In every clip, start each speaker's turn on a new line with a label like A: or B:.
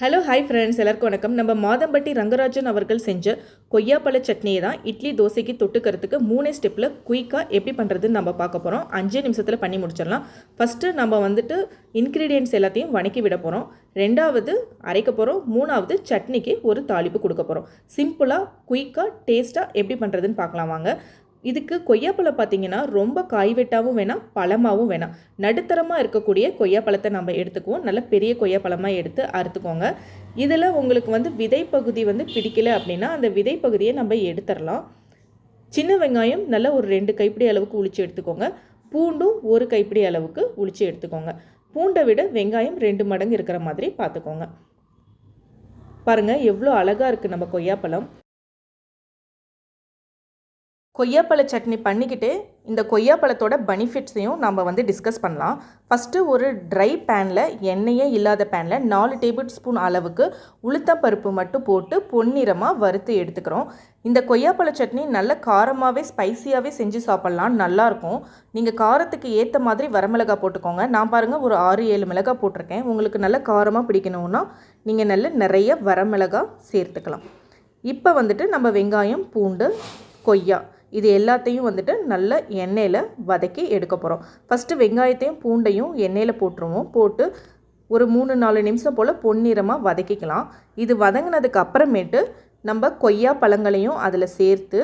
A: Hello hi friends எல்லாருக்கும் வணக்கம். நம்ம மாதம்பட்டி ரங்கராஜன் அவர்கள் செஞ்ச கொய்யாப்பழ சட்னியை தான் இட்லி தோசைக்கு தொட்டுக்கிறதுக்கு மூணே ஸ்டெப்பில் குயிக்காக எப்படி பண்ணுறதுன்னு நம்ம பார்க்க போகிறோம் அஞ்சு நிமிஷத்தில் பண்ணி முடிச்சிடலாம். ஃபஸ்ட்டு நம்ம வந்துட்டு இன்க்ரீடியன்ட்ஸ் எல்லாத்தையும் வணக்கி விட போகிறோம் ரெண்டாவது அரைக்க போகிறோம் மூணாவது சட்னிக்கு ஒரு தாளிப்பு கொடுக்க போகிறோம் சிம்பிளாக குயிக்காக டேஸ்ட்டாக எப்படி பண்ணுறதுன்னு பார்க்கலாம் வாங்க. இதுக்கு கொய்யாப்பழம் பார்த்தீங்கன்னா ரொம்ப காய் வெட்டாவும் வேணாம் பழமாகவும் வேணாம். நடுத்தரமாக இருக்கக்கூடிய கொய்யாப்பழத்தை நம்ம எடுத்துக்குவோம். நல்ல பெரிய கொய்யாப்பழமாக எடுத்து அறுத்துக்கோங்க. இதில் உங்களுக்கு வந்து விதை பகுதி வந்து பிடிக்கல அப்படின்னா அந்த விதை பகுதியை நம்ம எடுத்துடலாம். சின்ன வெங்காயம் நல்லா ஒரு ரெண்டு கைப்பிடி அளவுக்கு உளிச்சு எடுத்துக்கோங்க. பூண்டும் ஒரு கைப்பிடி அளவுக்கு உளிச்சு எடுத்துக்கோங்க. பூண்டை விட வெங்காயம் ரெண்டு மடங்கு இருக்கிற மாதிரி பார்த்துக்கோங்க. பாருங்கள் எவ்வளோ அழகாக இருக்குது நம்ம கொய்யாப்பழம். கொய்யாப்பழ சட்னி பண்ணிக்கிட்டு இந்த கொய்யாப்பழத்தோட பெனிஃபிட்ஸையும் நம்ம வந்து டிஸ்கஸ் பண்ணலாம். ஃபஸ்ட்டு ஒரு ட்ரை பேனில் எண்ணெயே இல்லாத பேனில் நாலு டேபிள் ஸ்பூன் அளவுக்கு உளுத்தம்பருப்பு மட்டும் போட்டு பொன்னிறமாக வறுத்து எடுத்துக்கிறோம். இந்த கொய்யாப்பழ சட்னி நல்ல காரமாகவே ஸ்பைசியாகவே செஞ்சு சாப்பிட்லாம் நல்லாயிருக்கும். நீங்கள் காரத்துக்கு ஏற்ற மாதிரி வரமிளகா போட்டுக்கோங்க. நான் பாருங்கள் ஒரு ஆறு ஏழு மிளகா போட்டிருக்கேன். உங்களுக்கு நல்ல காரமாக பிடிக்கணுன்னா நீங்கள் நல்ல நிறைய வரமிளகா சேர்த்துக்கலாம். இப்போ வந்துட்டு நம்ம வெங்காயம் பூண்டு கொய்யா இது எல்லாத்தையும் வந்துட்டு நல்ல எண்ணெயில் வதக்கி எடுக்க போகிறோம் ஃபஸ்ட்டு வெங்காயத்தையும் பூண்டையும் எண்ணெயில் போட்டுருவோம். போட்டு ஒரு மூணு நாலு நிமிஷம் போல் பொன்னிறமாக வதக்கிக்கலாம். இது வதங்கினதுக்கு அப்புறமேட்டு நம்ம கொய்யா பழங்களையும் அதில் சேர்த்து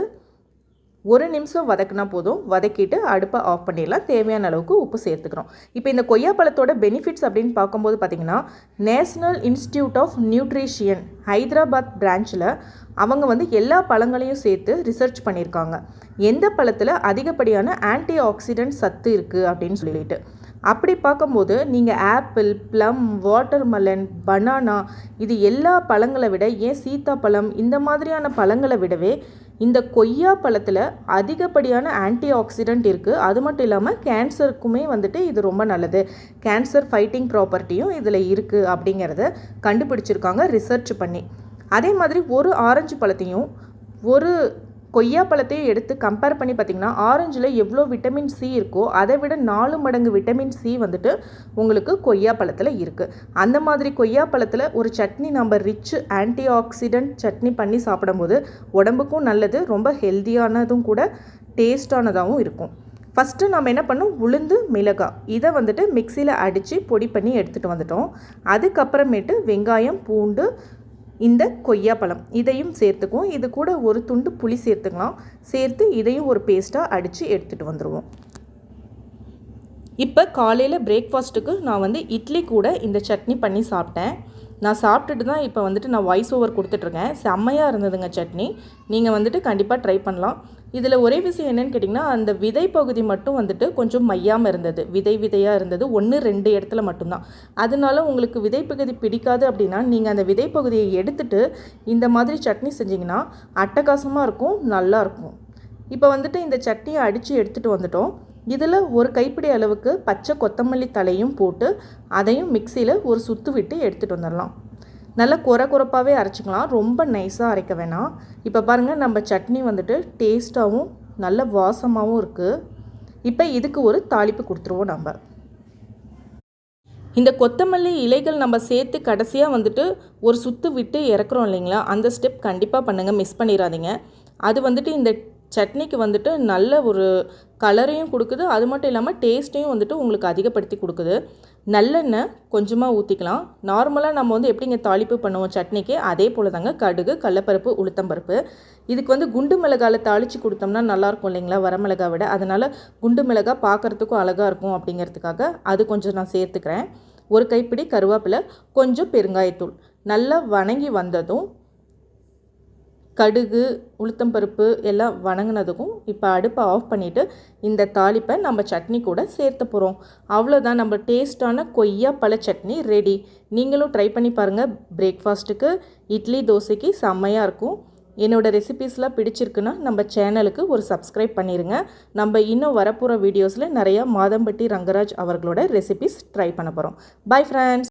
A: ஒரு நிமிஷம் வதக்குனா போதும். வதக்கிட்டு அடுப்பை ஆஃப் பண்ணிடலாம். தேவையான அளவுக்கு உப்பு சேர்த்துக்கிறோம். இப்போ இந்த கொய்யாப்பழத்தோட பெனிஃபிட்ஸ் அப்படின்னு பார்க்கும்போது பார்த்திங்கன்னா national institute of nutrition Hyderabad பிரான்ச்சில் அவங்க வந்து எல்லா பழங்களையும் சேர்த்து ரிசர்ச் பண்ணியிருக்காங்க. எந்த பழத்தில் அதிகப்படியான ஆன்டி ஆக்சிடென்ட் சத்து இருக்குது அப்படின்னு சொல்லிட்டு. அப்படி பார்க்கும்போது நீங்கள் ஆப்பிள் ப்ளம் வாட்டர்மெலன் பனானா இது எல்லா பழங்களை விட ஏன் சீத்தாப்பழம் இந்த மாதிரியான பழங்களை விடவே இந்த கொய்யா பழத்தில் அதிகப்படியான ஆன்டி ஆக்சிடெண்ட் இருக்குது அது மட்டும் இல்லாமல் கேன்சருக்குமே வந்துட்டு இது ரொம்ப நல்லது. கேன்சர் ஃபைட்டிங் ப்ராப்பர்ட்டியும் இதில் இருக்குது அப்படிங்கிறத கண்டுபிடிச்சிருக்காங்க ரிசர்ச் பண்ணி. அதே மாதிரி ஒரு ஆரஞ்சு பழத்தையும் ஒரு கொய்யா பழத்தையும் எடுத்து கம்பேர் பண்ணி பார்த்திங்கன்னா ஆரஞ்சில் எவ்வளோ விட்டமின் சி இருக்கோ அதை விட நாலு மடங்கு விட்டமின் சி வந்துட்டு உங்களுக்கு கொய்யா பழத்தில் இருக்குது அந்த மாதிரி கொய்யா பழத்தில் ஒரு சட்னி நம்ம ரிச் ஆன்டி ஆக்சிடென்ட் சட்னி பண்ணி சாப்பிடும்போது உடம்புக்கும் நல்லது ரொம்ப ஹெல்த்தியானதும் கூட டேஸ்டானதாகவும் இருக்கும். ஃபஸ்ட்டு நம்ம என்ன பண்ணோம்? உளுந்து மிளகாய். இதை வந்துட்டு மிக்சியில் அடித்து பொடி பண்ணி எடுத்துகிட்டு வந்துட்டோம். அதுக்கப்புறமேட்டு வெங்காயம் பூண்டு இந்த கொய்யாப்பழம் இதையும் சேர்த்துக்குவோம். இது கூட ஒரு துண்டு புளி சேர்த்துக்கலாம். சேர்த்து இதையும் ஒரு பேஸ்ட்டாக அடித்து எடுத்துகிட்டு வந்துடுவோம் இப்போ காலையில் பிரேக்ஃபாஸ்ட்டுக்கு நான் வந்து இட்லி கூட இந்த சட்னி பண்ணி சாப்பிட்டேன். நான் சாப்பிட்டுட்டு தான் இப்போ வந்துட்டு நான் வாய்ஸ் ஓவர் கொடுத்துட்ருக்கேன். செம்மையாக இருந்ததுங்க சட்னி. நீங்கள் வந்துட்டு கண்டிப்பாக ட்ரை பண்ணலாம். இதில் ஒரே விஷயம் என்னென்னு கேட்டிங்கன்னா அந்த விதை பகுதி மட்டும் வந்துட்டு கொஞ்சம் மையாமல் இருந்தது. விதை விதையாக இருந்தது. ஒன்று ரெண்டு இடத்துல மட்டும்தான். அதனால உங்களுக்கு விதை பகுதி பிடிக்காது அப்படின்னா நீங்கள் அந்த விதை பகுதியை எடுத்துட்டு இந்த மாதிரி சட்னி செஞ்சிங்கன்னா அட்டகாசமாக இருக்கும் நல்லாயிருக்கும் இப்போ வந்துட்டு இந்த சட்னியை அடித்து எடுத்துகிட்டு வந்துட்டோம். இதில் ஒரு கைப்பிடி அளவுக்கு பச்சை கொத்தமல்லி தலையும் போட்டு அதையும் மிக்சியில் ஒரு சுத்து விட்டு எடுத்துகிட்டு வந்துடலாம் நல்லா குறை குறைப்பாகவே அரைச்சிக்கலாம். ரொம்ப நைஸாக அரைக்க வேணாம். இப்போ பாருங்கள் நம்ம சட்னி வந்துட்டு டேஸ்ட்டாகவும் நல்ல வாசமாகவும் இருக்குது இப்போ இதுக்கு ஒரு தாளிப்பு கொடுத்துருவோம் நம்ம. இந்த கொத்தமல்லி இலைகள் நம்ம சேர்த்து கடைசியாக வந்துட்டு ஒரு சுற்று விட்டு இறக்குறோம் இல்லைங்களா? அந்த ஸ்டெப் கண்டிப்பாக பண்ணுங்கள் மிஸ் பண்ணிடாதீங்க அது வந்துட்டு இந்த சட்னிக்கு வந்துட்டு நல்ல ஒரு கலரையும் கொடுக்குது. அது மட்டும் இல்லாமல் டேஸ்ட்டையும் வந்துட்டு உங்களுக்கு அதிகப்படுத்தி கொடுக்குது. நல்லெண்ணெய் கொஞ்சமாக ஊற்றிக்கலாம் நார்மலாக நம்ம வந்து எப்படிங்க தாளிப்பு பண்ணுவோம் சட்னிக்கு? அதே போல் தாங்க கடுகு கடலப்பருப்பு உளுத்தம்பருப்பு. இதுக்கு வந்து குண்டு மிளகாவில் தாளித்து கொடுத்தோம்னா நல்லாயிருக்கும் இல்லைங்களா? வரமிளகா விட. அதனால் குண்டு மிளகா பார்க்குறதுக்கும் அழகாக இருக்கும் அப்படிங்கிறதுக்காக அது கொஞ்சம் நான் சேர்த்துக்கிறேன். ஒரு கைப்பிடி கருவேப்பிலை கொஞ்சம் பெருங்காயத்தூள். நல்லா வணங்கி வந்ததும் கடுகு உளுத்தம்பருப்பு எல்லாம் வணங்கினதுக்கும் இப்போ அடுப்பை ஆஃப் பண்ணிவிட்டு இந்த தாளிப்பை நம்ம சட்னி கூட சேர்த்து போகிறோம் அவ்வளோதான் நம்ம டேஸ்ட்டான கொய்யா பழ சட்னி ரெடி நீங்களும் ட்ரை பண்ணி பாருங்கள் பிரேக்ஃபாஸ்ட்டுக்கு இட்லி தோசைக்கு செம்மையாக இருக்கும். என்னோடய ரெசிபீஸ்லாம் பிடிச்சிருக்குன்னா நம்ம சேனலுக்கு ஒரு சப்ஸ்கிரைப் பண்ணிடுங்க நம்ம இன்னும் வரப்போகிற வீடியோஸில் நிறையா மாதம்பட்டி ரங்கராஜ் அவர்களோட ரெசிபீஸ் ட்ரை பண்ண போகிறோம் பை ஃப்ரெண்ட்ஸ்